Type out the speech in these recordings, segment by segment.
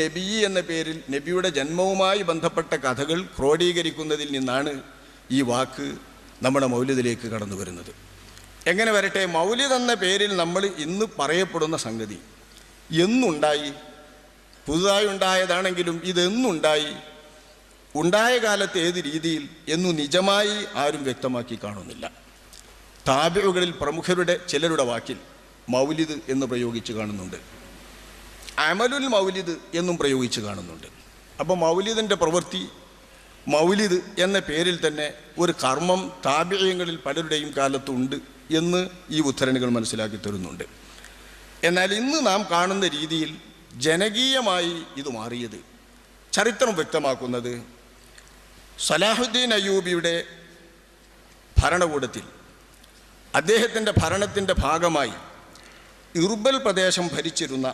നബി എന്ന പേരിൽ നബിയുടെ ജന്മവുമായി ബന്ധപ്പെട്ട കഥകൾ ക്രോഡീകരിക്കുന്നതിൽ നിന്നാണ് ഈ വാക്ക് നമ്മുടെ മൗലിദിലേക്ക് കടന്നു വരുന്നത്. എങ്ങനെ വരട്ടെ മൗലിദ് എന്ന പേരിൽ നമ്മൾ ഇന്ന് പറയപ്പെടുന്ന സംഗതി എന്നുണ്ടായി പുതുതായി ഉണ്ടായതാണെങ്കിലും ഇതെന്നുണ്ടായി ഉണ്ടായ കാലത്ത് ഏത് രീതിയിൽ എന്നു നിജമായി ആരും വ്യക്തമാക്കി കാണുന്നില്ല. താബിറുകളിൽ പ്രമുഖരുടെ ചിലരുടെ വാക്കിൽ മൗലിദ് എന്ന് പ്രയോഗിച്ച് കാണുന്നുണ്ട്. അമലുൽ മൗലിദ് എന്നും പ്രയോഗിച്ച് കാണുന്നുണ്ട്. അപ്പോൾ മൗലിദിന്റെ പ്രവൃത്തി മൗലിദ് എന്ന പേരിൽ തന്നെ ഒരു കർമ്മം താപിഴയങ്ങളിൽ പലരുടെയും കാലത്തുണ്ട് എന്ന് ഈ ഉദ്ധരണികൾ മനസ്സിലാക്കി തരുന്നുണ്ട്. എന്നാൽ ഇന്ന് നാം കാണുന്ന രീതിയിൽ ജനകീയമായി ഇത് മാറിയത് ചരിത്രം വ്യക്തമാക്കുന്നത് സലാഹുദ്ദീൻ അയ്യൂബിയുടെ ഭരണകൂടത്തിൽ അദ്ദേഹത്തിന്റെ ഭരണത്തിന്റെ ഭാഗമായി ഇർബൽ പ്രദേശം ഭരിച്ചിരുന്ന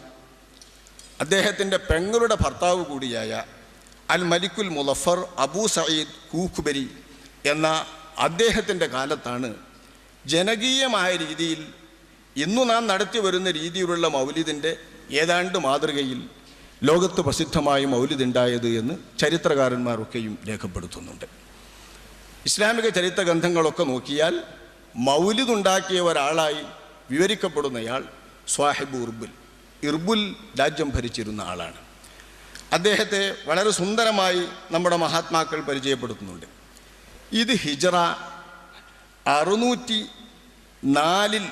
അദ്ദേഹത്തിന്റെ പെങ്ങളുടെ ഭർത്താവ് കൂടിയായ അൽ മലിക്കുൽ മുലഫർ അബൂ സയ്യിദ് കൂഖുബരി എന്ന അദ്ദേഹത്തിന്റെ കാലത്താണ് ജനകീയമായ രീതിയിൽ ഇന്നു നാം നടത്തി വരുന്ന രീതിയിലുള്ള മൗലിദിന്റെ ഏതാണ്ട് മാതൃകയിൽ ലോകത്ത് പ്രസിദ്ധമായ മൗലിദുണ്ടായത് എന്ന് ചരിത്രകാരന്മാരൊക്കെയും രേഖപ്പെടുത്തുന്നുണ്ട്. ഇസ്ലാമിക ചരിത്ര ഗ്രന്ഥങ്ങളൊക്കെ നോക്കിയാൽ മൗലിദുണ്ടാക്കിയ ഒരാളായി വിവരിക്കപ്പെടുന്നയാൾ സ്വാഹിബ് ഇർബുൽ ഇർബുൽ രാജ്യം ഭരിച്ചിരുന്ന ആളാണ്. അദ്ദേഹത്തെ വളരെ സുന്ദരമായി നമ്മുടെ മഹാത്മാക്കൾ പരിചയപ്പെടുത്തുന്നുണ്ട്. ഇത് ഹിജറ അറുന്നൂറ്റി നാലിൽ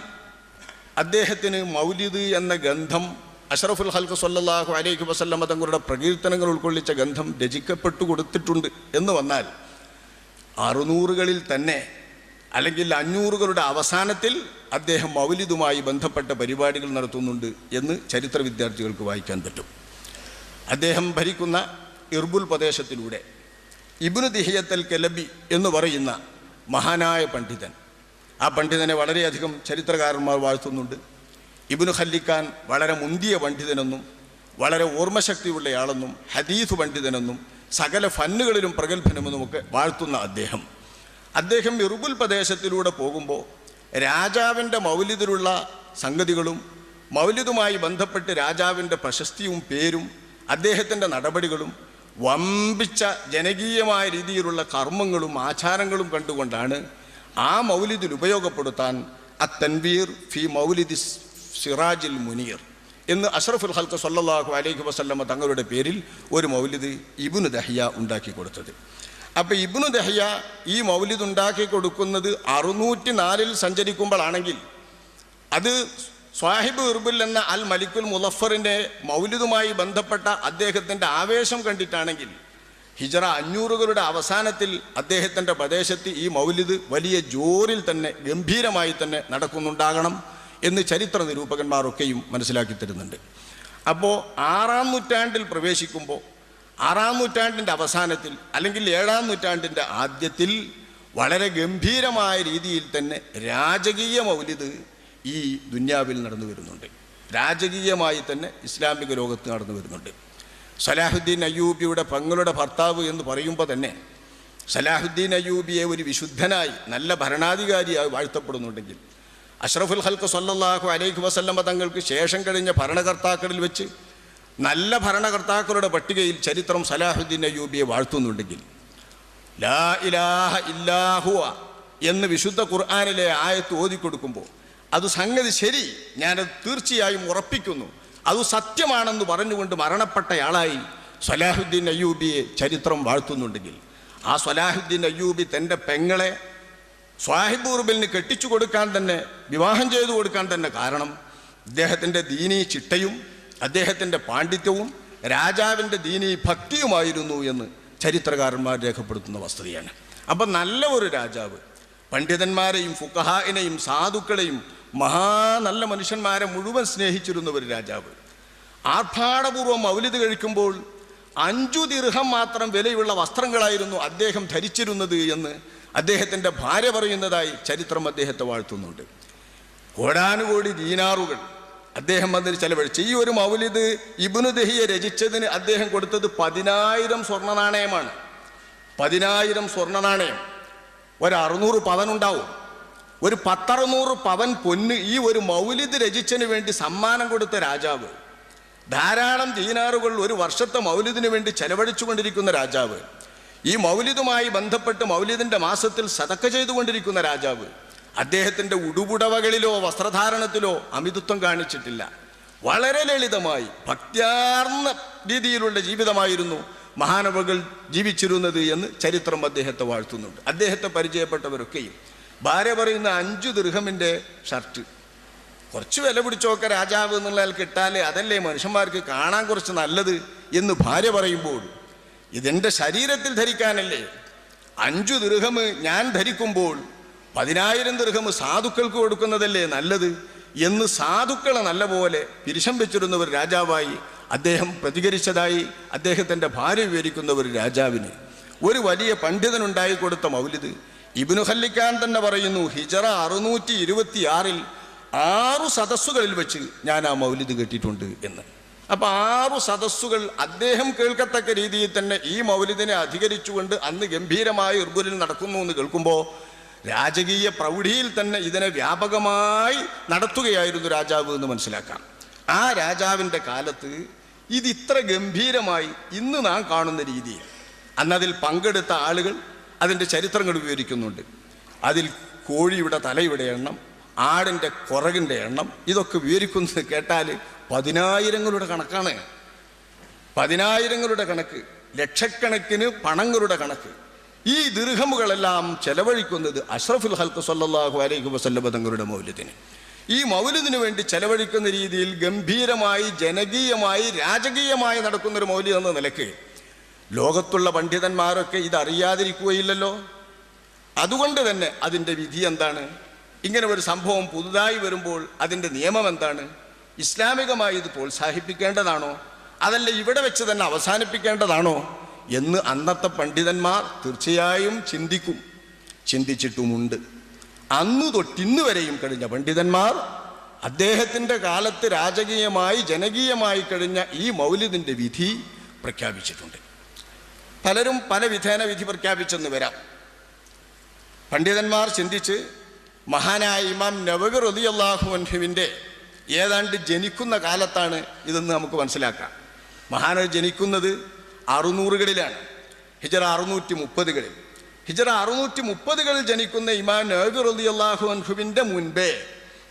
അദ്ദേഹത്തിന് മൗലിദ് എന്ന ഗന്ധം അഷറഫുൽ ഹൽക്ക് സല്ലാഹു അലൈഹി വസല്ലം തങ്ങളുടെ പ്രകീർത്തനങ്ങൾ ഉൾക്കൊള്ളിച്ച ഗന്ധം രചിക്കപ്പെട്ടു കൊടുത്തിട്ടുണ്ട് എന്ന് വന്നാൽ അറുന്നൂറുകളിൽ തന്നെ അല്ലെങ്കിൽ അഞ്ഞൂറുകളുടെ അവസാനത്തിൽ അദ്ദേഹം മൗലിദുമായി ബന്ധപ്പെട്ട പരിപാടികൾ നടത്തുന്നുണ്ട് എന്ന് ചരിത്ര വിദ്യാർത്ഥികൾക്ക് വായിക്കാൻ പറ്റും. അദ്ദേഹം ഭരിക്കുന്ന ഇർബുൽ പ്രദേശത്തിലൂടെ ഇബ്നു ദിഹിയത്തൽ കെലബി എന്ന് പറയുന്ന മഹാനായ പണ്ഡിതൻ. ആ പണ്ഡിതനെ വളരെയധികം ചരിത്രകാരന്മാർ വാഴ്ത്തുന്നുണ്ട്. ഇബ്നു ഖല്ലിക്കാൻ വളരെ മുന്തിയ പണ്ഡിതനെന്നും വളരെ ഓർമ്മശക്തിയുള്ളയാളെന്നും ഹദീസ് പണ്ഡിതനെന്നും സകല ഫന്നുകളിലും പ്രഗത്ഭനമെന്നുമൊക്കെ വാഴ്ത്തുന്ന അദ്ദേഹം. അദ്ദേഹം ഇറുബുൽ പ്രദേശത്തിലൂടെ പോകുമ്പോൾ രാജാവിന്റെ മൗലിദിലുള്ള സംഗതികളും മൗലിദുമായി ബന്ധപ്പെട്ട് രാജാവിന്റെ പ്രശസ്തിയും പേരും അദ്ദേഹത്തിന്റെ നടപടികളും വമ്പിച്ച ജനകീയമായ രീതിയിലുള്ള കർമ്മങ്ങളും ആചാരങ്ങളും കണ്ടുകൊണ്ടാണ് ആ മൗലിദിൽ ഉപയോഗപ്പെടുത്താൻ അത്തൻവീർ ഫി മൗലിദി സിറാജിൽ മുനീർ എന്ന് അഷ്റഫുൽ ഹൽക്ക് സല്ലാഹു അലൈഹി വസല്ലമ്മ തങ്ങളുടെ പേരിൽ ഒരു മൗലിദ് ഇബുന് ദഹിയ ഉണ്ടാക്കി കൊടുത്തത്. അപ്പോൾ ഇബ്നു ദഹ്യ ഈ മൗലിദ് ഉണ്ടാക്കി കൊടുക്കുന്നത് അറുന്നൂറ്റി നാലിൽ സഞ്ചരിക്കുമ്പോഴാണെങ്കിൽ അത് സ്വാഹിബ് ഇർബുൽ എന്ന അൽ മലിക്കുൽ മുലഫറിന്റെ മൗലിദുമായി ബന്ധപ്പെട്ട അദ്ദേഹത്തിന്റെ ആവേശം കണ്ടിട്ടാണെങ്കിൽ ഹിജറ അഞ്ഞൂറുകളുടെ അവസാനത്തിൽ അദ്ദേഹത്തിന്റെ പ്രദേശത്ത് ഈ മൗലിദ് വലിയ ജോറിൽ തന്നെ ഗംഭീരമായി തന്നെ നടക്കുന്നുണ്ടാകണം എന്ന് ചരിത്ര നിരൂപകന്മാരൊക്കെയും മനസ്സിലാക്കി തരുന്നുണ്ട്. അപ്പോൾ ആറാം നൂറ്റാണ്ടിൽ പ്രവേശിക്കുമ്പോൾ ആറാം നൂറ്റാണ്ടിന്റെ അവസാനത്തിൽ അല്ലെങ്കിൽ ഏഴാം നൂറ്റാണ്ടിന്റെ ആദ്യത്തിൽ വളരെ ഗംഭീരമായ രീതിയിൽ തന്നെ രാജകീയ മൗലിദ് ഈ ദുന്യാവിൽ നടന്നു വരുന്നുണ്ട്. രാജകീയമായി തന്നെ ഇസ്ലാമിക ലോകത്ത് നടന്നു വരുന്നുണ്ട്. സലാഹുദ്ദീൻ അയ്യൂബിയുടെ പങ്ങളുടെ ഭർത്താവ് എന്ന് പറയുമ്പോൾ തന്നെ സലാഹുദ്ദീൻ അയ്യൂബിയെ ഒരു വിശുദ്ധനായി നല്ല ഭരണാധികാരിയായി വാഴ്ത്തപ്പെടുന്നുണ്ടെങ്കിൽ അഷ്റഫുൽ ഹൽക്ക് സല്ലാഹു അലൈഹി വസല്ലമ്മ തങ്ങൾക്ക് ശേഷം കഴിഞ്ഞ ഭരണകർത്താക്കളിൽ വെച്ച് നല്ല ഭരണകർത്താക്കളുടെ പട്ടികയിൽ ചരിത്രം സലാഹുദ്ദീൻ അയ്യൂബിയെ വാഴ്ത്തുന്നുണ്ടെങ്കിൽ ലാ ഇലാഹ ഇല്ലാഹുവ എന്ന് വിശുദ്ധ ഖുർആാനിലെ ആയത്ത് ഓതിക്കൊടുക്കുമ്പോൾ അത് സംഗതി ശരി ഞാനത് തീർച്ചയായും ഉറപ്പിക്കുന്നു. അത് സത്യമാണെന്ന് പറഞ്ഞുകൊണ്ട് മരണപ്പെട്ടയാളായി സലാഹുദ്ദീൻ അയ്യൂബിയെ ചരിത്രം വാഴ്ത്തുന്നുണ്ടെങ്കിൽ ആ സലാഹുദ്ദീൻ അയ്യൂബി തന്റെ പെങ്ങളെ സ്വാഹിബ് ഉറുബലിന് കെട്ടിച്ചു കൊടുക്കാൻ തന്നെ വിവാഹം ചെയ്തു കൊടുക്കാൻ തന്നെ കാരണം ഇദ്ദേഹത്തിന്റെ ദീനീ ചിട്ടയും അദ്ദേഹത്തിന്റെ പാണ്ഡിത്യവും രാജാവിന്റെ ദീനി ഭക്തിയുമായിരുന്നു എന്ന് ചരിത്രകാരന്മാർ രേഖപ്പെടുത്തുന്ന വസ്തുതയാണ്. അപ്പം നല്ല ഒരു രാജാവ് പണ്ഡിതന്മാരെയും ഫുക്കഹായിനെയും സാധുക്കളെയും മഹാ നല്ല മനുഷ്യന്മാരെ മുഴുവൻ സ്നേഹിച്ചിരുന്ന ഒരു രാജാവ്. ആർഭാടപൂർവം മൗലിത് കഴിക്കുമ്പോൾ അഞ്ചു ദീർഘം മാത്രം വിലയുള്ള വസ്ത്രങ്ങളായിരുന്നു അദ്ദേഹം ധരിച്ചിരുന്നത് എന്ന് അദ്ദേഹത്തിന്റെ ഭാര്യ പറയുന്നതായി ചരിത്രം അദ്ദേഹത്തെ വാഴ്ത്തുന്നുണ്ട്. കോടാനുകോടി ദീനാറുകൾ അദ്ദേഹം അതിൽ ചെലവഴിച്ചു. ഈ ഒരു മൗലിദ് ഇബ്നു ദഹിയെ രചിച്ചതിന് അദ്ദേഹം കൊടുത്തത് പതിനായിരം സ്വർണ നാണയമാണ്. പതിനായിരം സ്വർണ നാണയം. ഒരു അറുന്നൂറ് പവനുണ്ടാവും ഒരു പത്തറുന്നൂറ് പവൻ പൊന്ന് ഈ ഒരു മൗലിദ് രചിച്ചതിന് വേണ്ടി സമ്മാനം കൊടുത്ത രാജാവ്. ധാരാളം ദീനാറുകൾ ഒരു വർഷത്തെ മൗലിദിന് വേണ്ടി ചെലവഴിച്ചുകൊണ്ടിരിക്കുന്ന രാജാവ്. ഈ മൗലിദുമായി ബന്ധപ്പെട്ട് മൗലിദിന്റെ മാസത്തിൽ സതക്ക ചെയ്തുകൊണ്ടിരിക്കുന്ന രാജാവ്. അദ്ദേഹത്തിന്റെ ഉടുപുടവകളിലോ വസ്ത്രധാരണത്തിലോ അമിതത്വം കാണിച്ചിട്ടില്ല. വളരെ ലളിതമായി ഭക്തിയാർന്ന രീതിയിലുള്ള ജീവിതമായിരുന്നു മഹാനവകൾ ജീവിച്ചിരുന്നത് എന്ന് ചരിത്രം അദ്ദേഹത്തെ വാഴ്ത്തുന്നുണ്ട്. അദ്ദേഹത്തെ പരിചയപ്പെട്ടവരൊക്കെയും. ഭാര്യ പറയുന്ന അഞ്ചു ദീർഘമിന്റെ ഷർട്ട്. കുറച്ച് വില പിടിച്ചോക്കെ രാജാവ് എന്നുള്ളയാൾ കിട്ടാലേ അതല്ലേ മനുഷ്യന്മാർക്ക് കാണാൻ കുറച്ച് നല്ലത് എന്ന് ഭാര്യ പറയുമ്പോൾ ഇതെന്റെ ശരീരത്തിൽ ധരിക്കാനല്ലേ? അഞ്ചു ദൃഹം ഞാൻ ധരിക്കുമ്പോൾ പതിനായിരം ദീർഘം സാധുക്കൾക്ക് കൊടുക്കുന്നതല്ലേ നല്ലത്? എന്ന് സാധുക്കളെ നല്ലപോലെ പിരിശം വെച്ചിരുന്ന ഒരു രാജാവായി അദ്ദേഹം പ്രതികരിച്ചതായി അദ്ദേഹത്തിന്റെ ഭാര്യ വിവരിക്കുന്ന ഒരു രാജാവിന്. ഒരു വലിയ പണ്ഡിതനുണ്ടായി കൊടുത്ത മൗലിദ് ഇബിനു ഹല്ലിക്കാൻ തന്നെ പറയുന്നു ഹിജറ അറുന്നൂറ്റി ഇരുപത്തിയാറിൽ ആറു സദസ്സുകളിൽ വെച്ച് ഞാൻ ആ മൗലിദ് കേട്ടിട്ടുണ്ട് എന്ന്. അപ്പോൾ ആറു സദസ്സുകൾ അദ്ദേഹം കേൾക്കത്തക്ക രീതിയിൽ തന്നെ ഈ മൗലിദിനെ അധികരിച്ചുകൊണ്ട് അന്ന് ഗംഭീരമായ ഉർബുലിൽ നടക്കുന്നു എന്ന് കേൾക്കുമ്പോൾ രാജകീയ പ്രൗഢിയിൽ തന്നെ ഇതിനെ വ്യാപകമായി നടത്തുകയായിരുന്നു രാജാവ് എന്ന് മനസ്സിലാക്കാം. ആ രാജാവിന്റെ കാലത്ത് ഇത് ഇത്ര ഗംഭീരമായി ഇന്ന് നാം കാണുന്ന രീതിയിൽ അന്നതിൽ പങ്കെടുത്ത ആളുകൾ അതിന്റെ ചരിത്രങ്ങൾ വിവരിക്കുന്നുണ്ട്. അതിൽ കോഴിയുടെ തലയുടെ എണ്ണം ആടിന്റെ കുറകിന്റെ എണ്ണം ഇതൊക്കെ വിവരിക്കുന്നത് കേട്ടാൽ പതിനായിരങ്ങളുടെ കണക്കാണ്. പതിനായിരങ്ങളുടെ കണക്ക് ലക്ഷക്കണക്കിന് പണങ്ങളുടെ കണക്ക്. ഈ ദീർഘമുകളെല്ലാം ചെലവഴിക്കുന്നത് അഷ്റഫുൽ ഹൽക്ക് സല്ലാഹു അലൈഹി വസല്ലം തങ്ങളുടെ മൗല്യത്തിന് ഈ മൗലിദിനു വേണ്ടി ചെലവഴിക്കുന്ന രീതിയിൽ ഗംഭീരമായി ജനകീയമായി രാജകീയമായി നടക്കുന്ന ഒരു മൗല്യം എന്ന നിലയ്ക്ക് ലോകത്തുള്ള പണ്ഡിതന്മാരൊക്കെ ഇതറിയാതിരിക്കുകയില്ലല്ലോ. അതുകൊണ്ട് തന്നെ അതിന്റെ വിധി എന്താണ്? ഇങ്ങനെ ഒരു സംഭവം പുതുതായി വരുമ്പോൾ അതിന്റെ നിയമം എന്താണ്? ഇസ്ലാമികമായി ഇത് പ്രോത്സാഹിപ്പിക്കേണ്ടതാണോ? അതല്ല ഇവിടെ വെച്ച് തന്നെ അവസാനിപ്പിക്കേണ്ടതാണോ? എന്ന് അന്നത്തെ പണ്ഡിതന്മാർ തീർച്ചയായും ചിന്തിക്കും ചിന്തിച്ചിട്ടുമുണ്ട്. അന്നു തൊട്ടിന്ന് വരെയും കഴിഞ്ഞ പണ്ഡിതന്മാർ അദ്ദേഹത്തിന്റെ കാലത്ത് രാജകീയമായി ജനകീയമായി കഴിഞ്ഞ ഈ മൗലിദിന്റെ വിധി പ്രഖ്യാപിച്ചിട്ടുണ്ട്. പലരും പല വിധേന വിധി പ്രഖ്യാപിച്ചെന്ന് വരാം. പണ്ഡിതന്മാർ ചിന്തിച്ച് മഹാനായ ഇമാം നവകർ അൻഹുവിന്റെ ഏതാണ്ട് ജനിക്കുന്ന കാലത്താണ് ഇതെന്ന് നമുക്ക് മനസ്സിലാക്കാം. മഹാനവർ ജനിക്കുന്നത് അറുന്നൂറുകളിലാണ് ഹിജറ അറുന്നൂറ്റി മുപ്പതുകളിൽ ഹിജറ അറുന്നൂറ്റി മുപ്പതുകളിൽ ജനിക്കുന്ന ഇമാം റലി അള്ളാഹു അൻഹുവിന്റെ മുൻപേ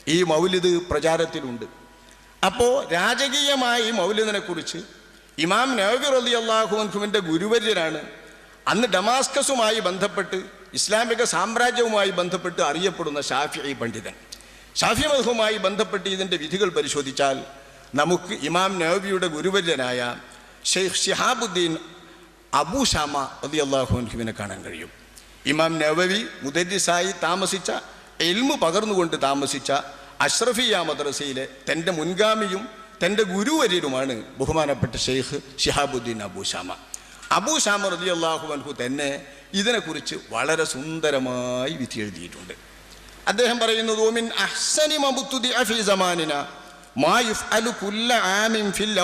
ഈ മൗലിദ് പ്രചാരത്തിലുണ്ട്. അപ്പോൾ രാജകീയമായി ഈ മൗലിദിനെ കുറിച്ച് ഇമാം നവവി അള്ളാഹു അൻഹുവിന്റെ ഗുരുവര്യരാണ് അന്ന് ഡമാസ്കസുമായി ബന്ധപ്പെട്ട് ഇസ്ലാമിക സാമ്രാജ്യവുമായി ബന്ധപ്പെട്ട് അറിയപ്പെടുന്ന ഷാഫി പണ്ഡിതൻ. ഷാഫി മധുവുമായി ബന്ധപ്പെട്ട് ഇതിന്റെ വിധികൾ പരിശോധിച്ചാൽ നമുക്ക് ഇമാം നബിയുടെ ഗുരുവര്യനായ ഷെയ്ഖ് ഷിഹാബുദ്ദീൻ അബൂഷാമ ഷാമ അലി അള്ളാഹുവിനെ കാണാൻ കഴിയും. ഇമാം നവവി മുദരിസായി താമസിച്ച എൽമു പകർന്നുകൊണ്ട് താമസിച്ച അഷ്റഫിയ മദ്രസയിലെ തന്റെ മുൻഗാമിയും തന്റെ ഗുരുവര്യരുമാണ് ബഹുമാനപ്പെട്ട ഷെയ്ഖ് ഷിഹാബുദ്ദീൻ അബൂഷാമ ഷാമ അബൂ ഷാമ റലി അള്ളാഹു അൻഹു തന്നെ ഇതിനെക്കുറിച്ച് വളരെ സുന്ദരമായി വിധി എഴുതിയിട്ടുണ്ട് അദ്ദേഹം പറയുന്നത് ഓമിൻ അഹ്സനി മബുത്തുദി അഫി സമാനിന മാ യുഫ്അലു കുല്ല ആമിൻ ഫിൽ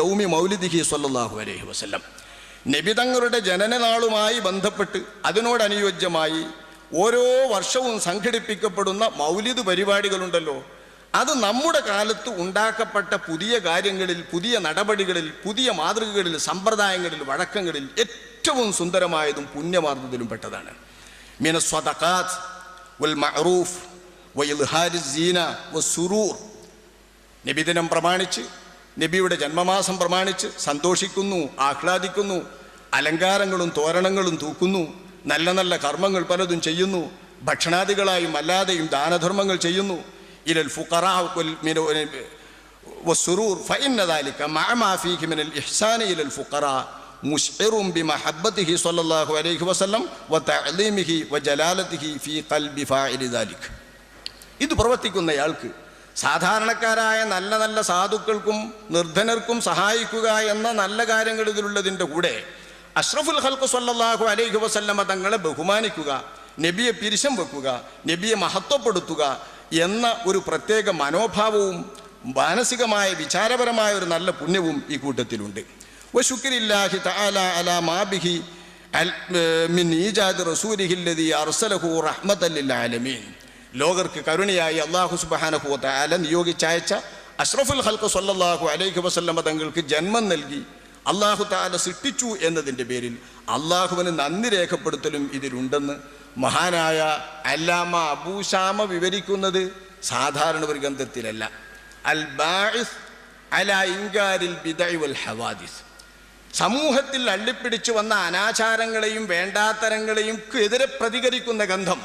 യൗമി മൗലിദിഹി അലൈഹി വസല്ലം. ജനനനാളുമായി ബന്ധപ്പെട്ട് അതിനോടനുയോജ്യമായി ഓരോ വർഷവും സംഘടിപ്പിക്കപ്പെടുന്ന മൗലിദ് പരിപാടികളുണ്ടല്ലോ. അത് നമ്മുടെ കാലത്ത് ഉണ്ടാക്കപ്പെട്ട പുതിയ കാര്യങ്ങളിൽ പുതിയ നടപടികളിൽ പുതിയ മാതൃകകളിൽ സമ്പ്രദായങ്ങളിൽ വഴക്കങ്ങളിൽ ഏറ്റവും സുന്ദരമായതും പുണ്യമാർന്നതിലും പെട്ടതാണ്. മിന സ്വതക്കാത്ത് വൽ മഅറൂഫ് വയിൽഹാരി സീന വസുറൂർ നബിദിനം പ്രമാണിച്ച് നബിയുടെ ജന്മമാസം പ്രമാണിച്ച് സന്തോഷിക്കുന്നു ആഹ്ലാദിക്കുന്നു അലങ്കാരങ്ങളും തോരണങ്ങളും തൂക്കുന്നു നല്ല നല്ല കർമ്മങ്ങൾ പലതും ചെയ്യുന്നു ഭക്ഷണാദികളായും അല്ലാതെയും ദാനധർമ്മങ്ങൾ ചെയ്യുന്നു ഇലൽ ഫുഖറാ വൽ മിന- والسرور فإن ذلك مع ما فيه من الإحسان إلى الفقراء مشعر بمحبته صلى الله عليه وسلم وتعظيمه وجلالته في قلب فاعل ذلك ഇത് പ്രവർത്തിക്കുന്നയാൾക്ക് സാധാരണക്കാരായ നല്ല നല്ല സാധുക്കൾക്കും നിർധനർക്കും സഹായിക്കുക എന്ന നല്ല കാര്യങ്ങൾ ഇതിലുള്ളതിന്റെ കൂടെ അഷ്റഫുൽ ഹൽക്ക് സല്ലാഹു അലൈഹി വസല്ലമ തങ്ങളെ ബഹുമാനിക്കുക നബിയെ പിരിശം വെക്കുക നബിയെ മഹത്വപ്പെടുത്തുക എന്ന ഒരു പ്രത്യേക മനോഭാവവും മാനസികമായ വിചാരപരമായ ഒരു നല്ല പുണ്യവും ഈ കൂട്ടത്തിലുണ്ട്. വശുക്രില്ലാഹി തആല അലാ മാബിഹി മിൻ ഈജാദ് റസൂലിഹി അല്ലദീ അർസലഹു റഹ്മത്തൻ ലിൽ ആലമീൻ. ലോകർക്ക് കരുണയായി അള്ളാഹു സുബ്ഹാനഹു വതആല നിയോഗിച്ചയച്ച അഷ്റഫുൽ ഹൽക്ക് സല്ലല്ലാഹു അലൈഹി വസല്ലമ തങ്ങൾക്ക് ജന്മം നൽകി. അള്ളാഹു താല സൃഷ്ടിച്ചു എന്നതിന്റെ പേരിൽ അള്ളാഹുവിന് നന്ദി രേഖപ്പെടുത്തലും ഇതിലുണ്ടെന്ന് മഹാനായ അല്ലാമ അബൂശാമ വിവരിക്കുന്നത് സാധാരണ ഒരു ഗ്രന്ഥത്തിലല്ല. അൽ ബാഇസ് അല ഇൻകാരിൽ ഹവാദിസ്. സമൂഹത്തിൽ അള്ളിപ്പിടിച്ചു വന്ന അനാചാരങ്ങളെയും വേണ്ടാത്തരങ്ങളെയും എതിരെ പ്രതികരിക്കുന്ന ഗന്ധം.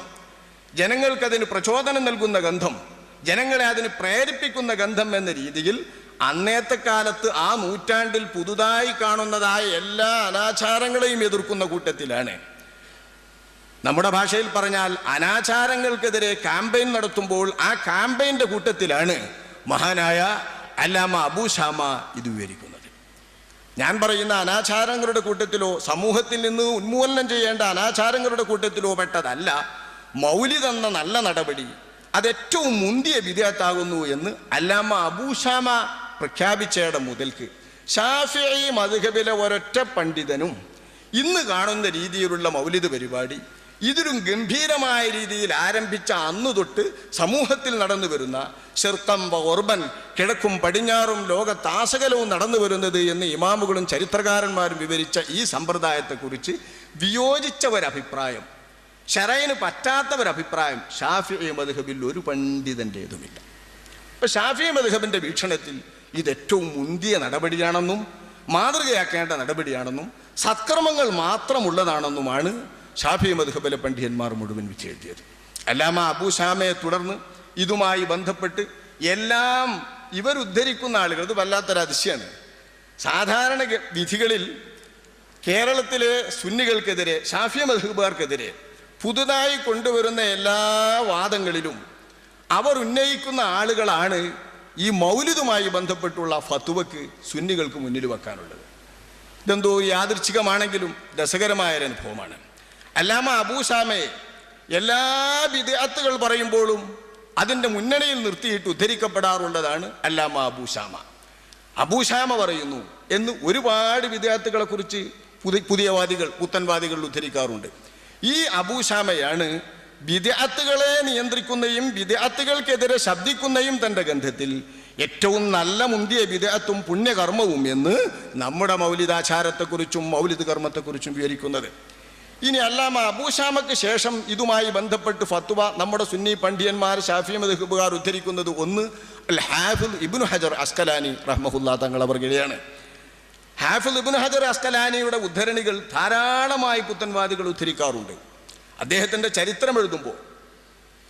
ജനങ്ങൾക്കതിന് പ്രചോദനം നൽകുന്ന ഗന്ധം ജനങ്ങളെ അതിന് പ്രേരിപ്പിക്കുന്ന ഗന്ധം എന്ന രീതിയിൽ അന്നേത്തെ കാലത്ത് ആ നൂറ്റാണ്ടിൽ പുതുതായി കാണുന്നതായ എല്ലാ അനാചാരങ്ങളെയും എതിർക്കുന്ന കൂട്ടത്തിലാണ്. നമ്മുടെ ഭാഷയിൽ പറഞ്ഞാൽ അനാചാരങ്ങൾക്കെതിരെ ക്യാമ്പയിൻ നടത്തുമ്പോൾ ആ ക്യാമ്പയിന്റെ കൂട്ടത്തിലാണ് മഹാനായ അല്ലാമ അബൂഷാമ ഇത് വിവരിക്കുന്നത്. ഞാൻ പറയുന്ന അനാചാരങ്ങളുടെ കൂട്ടത്തിലോ സമൂഹത്തിൽ നിന്ന് ഉന്മൂലനം ചെയ്യേണ്ട അനാചാരങ്ങളുടെ കൂട്ടത്തിലോ പെട്ടതല്ല. മൗലിദ് എന്ന നല്ല നടപടി. അതേറ്റവും മുന്തിയ വിധേയത്താകുന്നു എന്ന് അല്ലാമ അബൂഷാമ പ്രഖ്യാപിച്ചയുടെ മുതൽക്ക്. ഷാഫി മധുഹബിലെ ഒരൊറ്റ പണ്ഡിതനും ഇന്ന് കാണുന്ന രീതിയിലുള്ള മൗലിദ് പരിപാടി ഇതിലും ഗംഭീരമായ രീതിയിൽ ആരംഭിച്ച അന്നു തൊട്ട് സമൂഹത്തിൽ നടന്നു വരുന്ന ഷെർക്കം ഓർബൻ കിഴക്കും പടിഞ്ഞാറും ലോകത്താസകലവും നടന്നു വരുന്നത് എന്ന് ഇമാമുകളും ചരിത്രകാരന്മാരും വിവരിച്ച ഈ സമ്പ്രദായത്തെക്കുറിച്ച് വിയോജിച്ച ഒരഭിപ്രായം. ഷറൈന് പറ്റാത്ത ഒരഭിപ്രായം ഷാഫി മധുഹബിൽ ഒരു പണ്ഡിതന്റേതുമില്ല ഇപ്പം ഷാഫി മധുഹബിന്റെ വീക്ഷണത്തിൽ ഇത് ഏറ്റവും മുന്തിയ നടപടിയാണെന്നും മാതൃകയാക്കേണ്ട നടപടിയാണെന്നും സത്കർമ്മങ്ങൾ മാത്രമുള്ളതാണെന്നുമാണ് ഷാഫി മധുഹബിലെ പണ്ഡിതന്മാർ മുഴുവൻ വിച്ചെഴുതിയത് അല്ലാമ അബൂ ഷാമയെ തുടർന്ന് ഇതുമായി ബന്ധപ്പെട്ട് എല്ലാം ഇവരുദ്ധരിക്കുന്ന ആളുകൾ ഇത് വല്ലാത്തൊരു അതിശയാണ്. സാധാരണ വിധികളിൽ കേരളത്തിലെ സുന്നികൾക്കെതിരെ ഷാഫി മധുബാർക്കെതിരെ പുതുതായി കൊണ്ടുവരുന്ന എല്ലാ വാദങ്ങളിലും അവർ ഉന്നയിക്കുന്ന ആളുകളാണ് ഈ മൗലിതുമായി ബന്ധപ്പെട്ടുള്ള ഫത്തുവക്ക് സുന്നികൾക്ക് മുന്നിൽ വെക്കാനുള്ളത്. ഇതെന്തോ യാദൃച്ഛികമാണെങ്കിലും രസകരമായ ഒരു അനുഭവമാണ് അല്ലാമ അബൂസാമെ എല്ലാ വിദ്യാർത്ഥികൾ പറയുമ്പോഴും അതിന്റെ മുന്നണിയിൽ നിർത്തിയിട്ട് ഉദ്ധരിക്കപ്പെടാറുള്ളതാണ് അല്ലാമ അബൂഷാമ അബൂഷാമ പറയുന്നു എന്ന് ഒരുപാട് വിദ്യാർത്ഥികളെക്കുറിച്ച് പുതിയ പുതിയവാദികൾ പുത്തൻവാദികൾ ഉദ്ധരിക്കാറുണ്ട്. ഈ അബൂഷാമയാണ് വിദ്യാർത്ഥികളെ നിയന്ത്രിക്കുന്നയും വിദ്യാർത്ഥികൾക്കെതിരെ ശബ്ദിക്കുന്നയും തന്റെ ഗന്ധത്തിൽ ഏറ്റവും നല്ല മുന്തിയ വിദ്യാത്തും പുണ്യകർമ്മവും എന്ന് നമ്മുടെ മൗലികാചാരത്തെക്കുറിച്ചും മൗലിദ് കർമ്മത്തെക്കുറിച്ചും വിവരിക്കുന്നത്. ഇനി അല്ലാമ അബൂഷാമയ്ക്ക് ശേഷം ഇതുമായി ബന്ധപ്പെട്ട് ഫത്വ നമ്മുടെ സുന്നി പണ്ഡിയന്മാർ ഷാഫി മദ്ഹബുകാർ ഉദ്ധരിക്കുന്നത് ഒന്ന് അൽ ഹാഫിദ് ഇബ്നു ഹജർ അസ്കലാനി റഹ്മഹുല്ലാ തങ്ങൾ അവർക്കിടെയാണ് ഹാഫിദ് ഇബ്നു ഹജർ അസ്കലാനിയുടെ ഉദ്ധരണികൾ ധാരാളമായി പുത്തൻവാദികൾ ഉദ്ധരിക്കാറുണ്ട്. അദ്ദേഹത്തിന്റെ ചരിത്രം എഴുതുമ്പോൾ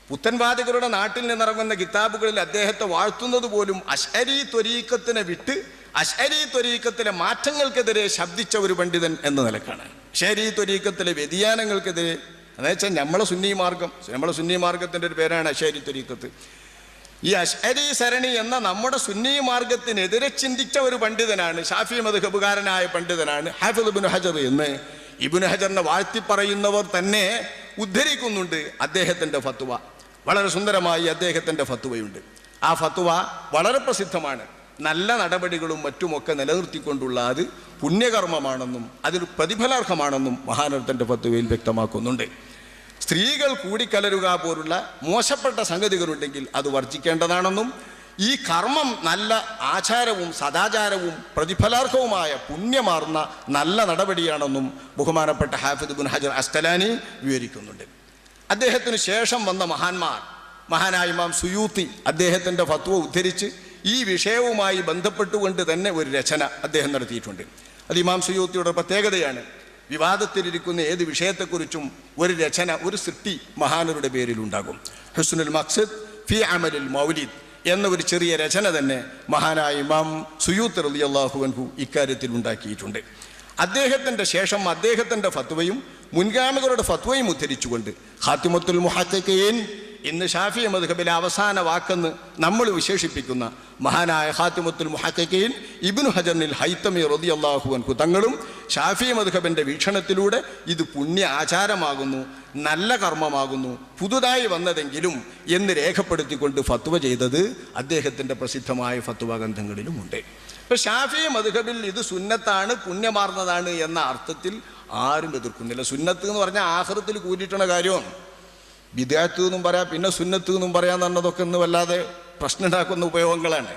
പുത്തൻവാദികളുടെ നാട്ടിൽ നിന്നിറങ്ങുന്ന കിതാബുകളിൽ അദ്ദേഹത്തെ വാഴ്ത്തുന്നത് പോലും അഷ്അരി ത്വരീക്കത്തിനെ വിട്ട് അഷ്അരി ത്വരീക്കത്തിലെ മാറ്റങ്ങൾക്കെതിരെ ശബ്ദിച്ച ഒരു പണ്ഡിതൻ എന്ന നിലക്കാണ്. അഷ്അരി ത്വരീക്കത്തിലെ വ്യതിയാനങ്ങൾക്കെതിരെ എന്നുവെച്ചാൽ നമ്മളെ സുന്നി മാർഗം നമ്മളെ സുന്നി മാർഗത്തിന്റെ ഒരു പേരാണ് അഷ്അരി ത്വരീക്കത്ത് ഈ അഷ്അരി സരണി എന്ന നമ്മുടെ സുന്നി മാർഗത്തിനെതിരെ ചിന്തിച്ച ഒരു പണ്ഡിതനാണ്. ഷാഫി മധുഹബുകാരനായ പണ്ഡിതനാണ്. ഹാഫിദ് ഇബ്നു ഹജർ എന്ന്. ഇബ്നു ഹജറിനെ വാഴ്ത്തി പറയുന്നവർ തന്നെ ഉദ്ധരിക്കുന്നുണ്ട് അദ്ദേഹത്തിന്റെ ഫത്വ. വളരെ സുന്ദരമായി അദ്ദേഹത്തിന്റെ ഫത്വയുണ്ട്. ആ ഫത്വ വളരെ പ്രസിദ്ധമാണ്. നല്ല നടപടികളും മറ്റുമൊക്കെ നിലനിർത്തിക്കൊണ്ടുള്ള അത് പുണ്യകർമ്മമാണെന്നും അതിൽ പ്രതിഫലാർഹമാണെന്നും മഹാനർത്തന്റെ ഫത്വയിൽ വ്യക്തമാക്കുന്നുണ്ട്. സ്ത്രീകൾ കൂടിക്കലരുക പോലുള്ള മോശപ്പെട്ട സംഗതികളുണ്ടെങ്കിൽ അത് വർജിക്കേണ്ടതാണെന്നും ഈ കർമ്മം നല്ല ആചാരവും സദാചാരവും പ്രതിഫലാർഹവുമായ പുണ്യമാർന്ന നല്ല നടപടിയാണെന്നും ബഹുമാനപ്പെട്ട ഹാഫിദ് ബുൻ ഹജർ അസ്തലാനി വിവരിക്കുന്നുണ്ട്. അദ്ദേഹത്തിന് ശേഷം വന്ന മഹാന്മാർ മഹാനായ ഇമാം സുയൂത്തി അദ്ദേഹത്തിന്റെ ഫത്വ ഉദ്ധരിച്ച് ഈ വിഷയവുമായി ബന്ധപ്പെട്ടുകൊണ്ട് തന്നെ ഒരു രചന അദ്ദേഹം നടത്തിയിട്ടുണ്ട്. അത് ഇമാം സുയൂത്തിയുടെ പ്രത്യേകതയാണ്. വിവാദത്തിലിരിക്കുന്ന ഏത് വിഷയത്തെക്കുറിച്ചും ഒരു രചന ഒരു സൃഷ്ടി മഹാനരുടെ പേരിൽ ഉണ്ടാകും ഹുസ്നുൽ മക്സദ് ഫി അമലിൽ മൗലിദ് എന്ന ഒരു ചെറിയ രചന തന്നെ മഹാനായ ഇമാം സുയൂത്ത് റലി അള്ളാഹുവൻഹു ഇക്കാര്യത്തിൽ ഉണ്ടാക്കിയിട്ടുണ്ട്. അദ്ദേഹത്തിന്റെ ശേഷം അദ്ദേഹത്തിന്റെ ഫത്വയും മുൻഗാമികളുടെ ഫത്വയും ഉദ്ധരിച്ചുകൊണ്ട് ഹാത്തിമത്തുൽ മുഹത്തക്കയൻ ഇന്ന് ഷാഫി മദ്ഹബിലെ അവസാന വാക്കെന്ന് നമ്മൾ വിശേഷിപ്പിക്കുന്ന മഹാനായ ഹാത്തിമുത്തുൽ മുഹത്തക്കയൻ ഇബ്നു ഹജറിൽ ഹൈത്തമി റതി അള്ളാഹു അൻഹു തങ്ങളും ഷാഫി മധുഹബിന്റെ വീക്ഷണത്തിലൂടെ ഇത് പുണ്യ ആചാരമാകുന്നു നല്ല കർമ്മമാകുന്നു പുതുതായി വന്നതെങ്കിലും എന്ന് രേഖപ്പെടുത്തിക്കൊണ്ട് ഫത്വ ചെയ്തത് അദ്ദേഹത്തിന്റെ പ്രസിദ്ധമായ ഫത്വ ഗ്രന്ഥങ്ങളിലുമുണ്ട്. ഇപ്പം ഷാഫി മധുഹബിൽ ഇത് സുന്നത്താണ് പുണ്യമാർന്നതാണ് എന്ന അർത്ഥത്തിൽ ആരും എതിർക്കുന്നില്ല. സുന്നത്ത് എന്ന് പറഞ്ഞാൽ ആഹൃത്തിൽ കൂടിയിട്ടുള്ള കാര്യമാണ്. വിദ്യാർത്ഥി എന്നും പറയാം പിന്നെ സുന്നത്ത് എന്നും പറയാം എന്നുള്ളതൊക്കെ ഇന്ന് വല്ലാതെ പ്രശ്നമുണ്ടാക്കുന്ന ഉപയോഗങ്ങളാണ്.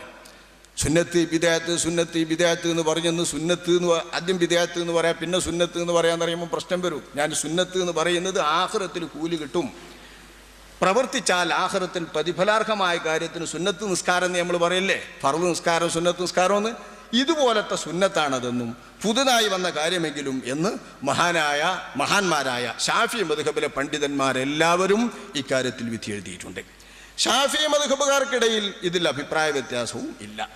സുന്നത്ത് വിദ്യാത്ത് സുന്നത്ത് വിദ്യാത്ത് എന്ന് പറഞ്ഞെന്ന് സുന്നത്ത് എന്ന് ആദ്യം വിദ്യാത്ത് എന്ന് പറയാം പിന്നെ സുന്നത്ത് എന്ന് പറയാന്ന് പറയുമ്പോൾ പ്രശ്നം വരും. ഞാൻ സുന്നത്ത് എന്ന് പറയുന്നത് ആഹ്റത്തിൽ കൂലി കിട്ടും. പ്രവർത്തിച്ചാൽ ആഹ്റത്തിൽ പ്രതിഫലാർഹമായ കാര്യത്തിന് സുന്നത്ത് നിസ്കാരം എന്ന് നമ്മൾ പറയില്ലേ? ഫർദ് നിസ്കാരം സുന്നത്ത് നിസ്കാരം എന്ന് ഇതുപോലത്തെ സുന്നത്താണതെന്നും പുതുതായി വന്ന കാര്യമെങ്കിലും എന്ന് മഹാനായ മഹാന്മാരായ ഷാഫി മധുഹബിലെ പണ്ഡിതന്മാരെല്ലാവരും ഇക്കാര്യത്തിൽ വിധി എഴുതിയിട്ടുണ്ട്. ഷാഫി മധുഹബുകാർക്കിടയിൽ ഇതിൽ അഭിപ്രായ വ്യത്യാസവും ഇല്ല.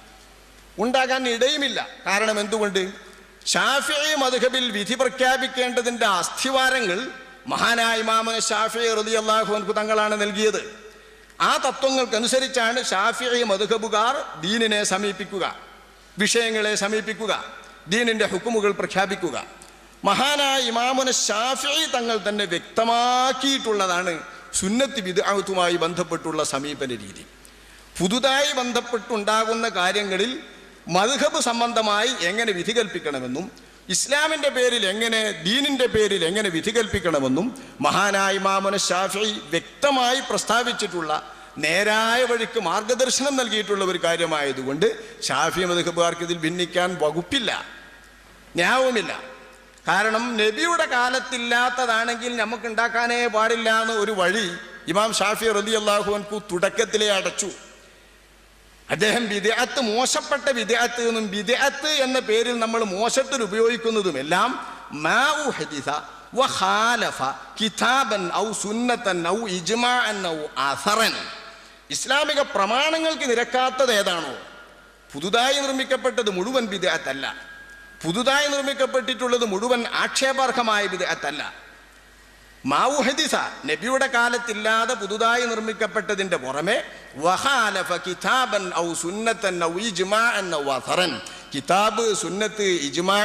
ഉണ്ടാകാൻ ഇടയുമില്ല. കാരണം എന്തുകൊണ്ട്? ഷാഫി മധുഹബിൽ വിധി പ്രഖ്യാപിക്കേണ്ടതിന്റെ അസ്ഥിവാരങ്ങൾ മഹാനായ ഇമാമ ഷാഫി റതി അള്ളാഹുൻകു തങ്ങളാണ് നൽകിയത്. ആ തത്വങ്ങൾക്കനുസരിച്ചാണ് ഷാഫി മധുഹബുകാർ ദീനിനെ സമീപിക്കുക. വിഷയങ്ങളെ സമീപിക്കുക ദീനിന്റെ ഹുക്കുമുകൾ പ്രഖ്യാപിക്കുക. മഹാനായ ഇമാമുന ഷാഫി തങ്ങൾ തന്നെ വ്യക്തമാക്കിയിട്ടുള്ളതാണ് സുന്നത്ത് വിദാത്തുമായി ബന്ധപ്പെട്ടുള്ള സമീപന രീതി. പുതുതായി ബന്ധപ്പെട്ടുണ്ടാകുന്ന കാര്യങ്ങളിൽ മദ്ഹബ് സംബന്ധമായി എങ്ങനെ വിധി കൽപ്പിക്കണമെന്നും ഇസ്ലാമിന്റെ പേരിൽ എങ്ങനെ ദീനിന്റെ പേരിൽ എങ്ങനെ വിധി കൽപ്പിക്കണമെന്നും മഹാനായ ഇമാമുന ഷാഫി വ്യക്തമായി പ്രസ്താവിച്ചിട്ടുള്ള നേരായ വഴിക്ക് മാർഗദർശനം നൽകിയിട്ടുള്ള ഒരു കാര്യമായതുകൊണ്ട് ഷാഫി മദ്ഹബുകാർക്ക് ഇതിൽ ഭിന്നിക്കാൻ വകുപ്പില്ല ന്യായവുമില്ല. കാരണം നബിയുടെ കാലത്തില്ലാത്തതാണെങ്കിൽ നമുക്ക് ഉണ്ടാക്കാനേ പാടില്ല എന്ന് ഒരു വഴി ഇമാം ഷാഫി റലി അള്ളാഹുൻകു തുടക്കത്തിലേ അടച്ചു. അദ്ദേഹം വിദയാത്ത് മോശപ്പെട്ട വിദയാത്ത് എന്നും വിദയാത്ത് എന്ന പേരിൽ നമ്മൾ മോശത്തിൽ ഉപയോഗിക്കുന്നതുമെല്ലാം മാഉ ഹദീസ സുന്നത്തൻ ഔ ഇജ്മാഅൻ ഔ അസറൻ. ഇസ്ലാമിക പ്രമാണങ്ങൾക്ക് നിരക്കാത്തത് ഏതാണോ? പുതുതായി നിർമ്മിക്കപ്പെട്ടത് മുഴുവൻ വിദേഹത്തല്ല പുതുതായി നിർമ്മിക്കപ്പെട്ടിട്ടുള്ളത് മുഴുവൻ ആക്ഷേപാർഹമായ വിദേഹത്തല്ല മാവു ഹദീസ നബിയുടെ കാലത്തില്ലാതെ പുതുതായി നിർമ്മിക്കപ്പെട്ടതിന്റെ പുറമെ കിതാബൻ ഔ സുന്നത്തൻ ഇജ്മാഅൻ ഔ വസറൻ. കിതാബ് സുന്നത്ത് ഇജ്മാ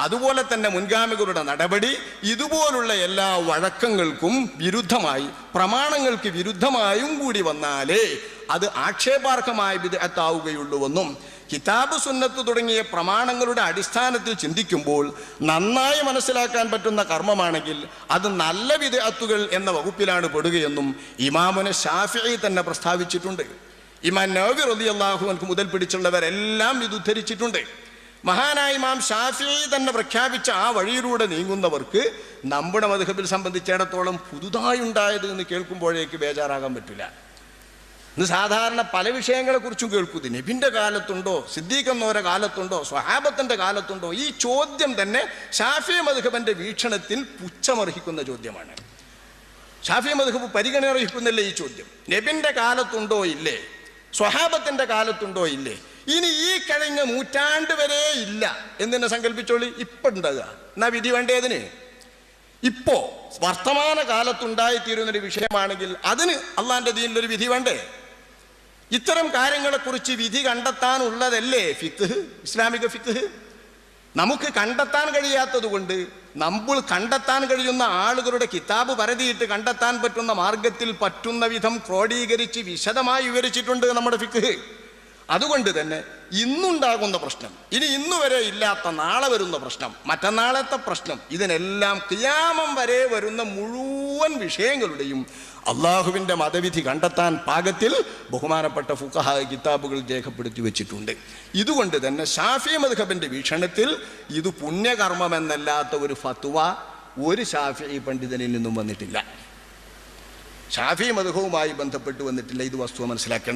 അതുപോലെ തന്നെ മുൻഗാമികളുടെ നടപടി ഇതുപോലുള്ള എല്ലാ വഴക്കങ്ങൾക്കും വിരുദ്ധമായി പ്രമാണങ്ങൾക്ക് വിരുദ്ധമായും കൂടി വന്നാലേ അത് ആക്ഷേപാർഹമായ വിധത്താവുകയുള്ളൂവെന്നും കിതാബ് സുന്നത്ത് തുടങ്ങിയ പ്രമാണങ്ങളുടെ അടിസ്ഥാനത്തിൽ ചിന്തിക്കുമ്പോൾ നന്നായി മനസ്സിലാക്കാൻ പറ്റുന്ന കർമ്മമാണെങ്കിൽ അത് നല്ല വിദഗ്ധത്തുകൾ എന്ന വകുപ്പിലാണ് പെടുകയെന്നും ഇമാമുനെ ഷാഫിയെ തന്നെ പ്രസ്താവിച്ചിട്ടുണ്ട്. ഇമാൻ നവി റതി അള്ളാഹു മുതൽ പിടിച്ചുള്ളവരെല്ലാം ഇത് ഉദ്ധരിച്ചിട്ടുണ്ട് മഹാനായ മാം ഷാഫി തന്നെ പ്രഖ്യാപിച്ച ആ വഴിയിലൂടെ നീങ്ങുന്നവർക്ക് നമ്മുടെ മധുഹബിൽ സംബന്ധിച്ചിടത്തോളം പുതുതായി ഉണ്ടായത് എന്ന് കേൾക്കുമ്പോഴേക്ക് ബേജാറാകാൻ പറ്റില്ല. ഇന്ന് സാധാരണ പല വിഷയങ്ങളെക്കുറിച്ചും കേൾക്കൂ നബിന്റെ കാലത്തുണ്ടോ സിദ്ദീഖ് എന്നവരെ കാലത്തുണ്ടോ സ്വഹാബത്തിന്റെ കാലത്തുണ്ടോ? ഈ ചോദ്യം തന്നെ ഷാഫി മധുഹബന്റെ വീക്ഷണത്തിൽ പുച്ഛമർഹിക്കുന്ന ചോദ്യമാണ്. ഷാഫി മധുഹബ് പരിഗണന അർഹിക്കുന്നില്ല ഈ ചോദ്യം? നബിന്റെ കാലത്തുണ്ടോ ഇല്ലേ? സ്വഹാബത്തിന്റെ കാലത്തുണ്ടോ ഇല്ലേ? ഇനി ഈ കിഴങ്ങ് നൂറ്റാണ്ട് വരെ ഇല്ല എന്ന് തന്നെ സങ്കല്പിച്ചോളി ഇപ്പം ഉണ്ടാകുക. എന്നാ വിധി വേണ്ടേതിന്? ഇപ്പോ വർത്തമാന കാലത്തുണ്ടായിത്തീരുന്നൊരു വിഷയമാണെങ്കിൽ അതിന് അള്ളാന്റെ ദീനിലൊരു വിധി വേണ്ടേ? ഇത്തരം കാര്യങ്ങളെക്കുറിച്ച് വിധി കണ്ടെത്താനുള്ളതല്ലേ ഫിത്ത് ഇസ്ലാമിക ഫിത്ത് നമുക്ക് കണ്ടെത്താൻ കഴിയാത്തത് കൊണ്ട് നമ്മൾ കണ്ടെത്താൻ കഴിയുന്ന ആളുകളുടെ കിതാബ് പരതിയിട്ട് കണ്ടെത്താൻ പറ്റുന്ന മാർഗത്തിൽ പറ്റുന്ന വിധം ക്രോഡീകരിച്ച് വിശദമായി വിവരിച്ചിട്ടുണ്ട് നമ്മുടെ ഫിക്ക് അതുകൊണ്ട് തന്നെ ഇന്നുണ്ടാകുന്ന പ്രശ്നം ഇനി ഇന്നു വരെ ഇല്ലാത്ത നാളെ വരുന്ന പ്രശ്നം മറ്റന്നാളത്തെ പ്രശ്നം ഇതിനെല്ലാം ക്രിയാമം വരെ വരുന്ന മുഴുവൻ വിഷയങ്ങളുടെയും അള്ളാഹുവിന്റെ മതവിധി കണ്ടെത്താൻ പാകത്തിൽ ബഹുമാനപ്പെട്ട ഫുഖഹ കിതാബുകൾ രേഖപ്പെടുത്തി വെച്ചിട്ടുണ്ട്. ഇതുകൊണ്ട് തന്നെ ഷാഫി മദ്ഹബിന്റെ വീക്ഷണത്തിൽ ഇത് പുണ്യകർമ്മമെന്നല്ലാത്ത ഒരു ഫത്വ ഒരു ഷാഫി പണ്ഡിതനിൽ നിന്നും വന്നിട്ടില്ല. ഷാഫി മധുഹവുമായി ബന്ധപ്പെട്ട് വന്നിട്ടില്ല ഇത് വസ്തുത മനസ്സിലാക്കേണ്ട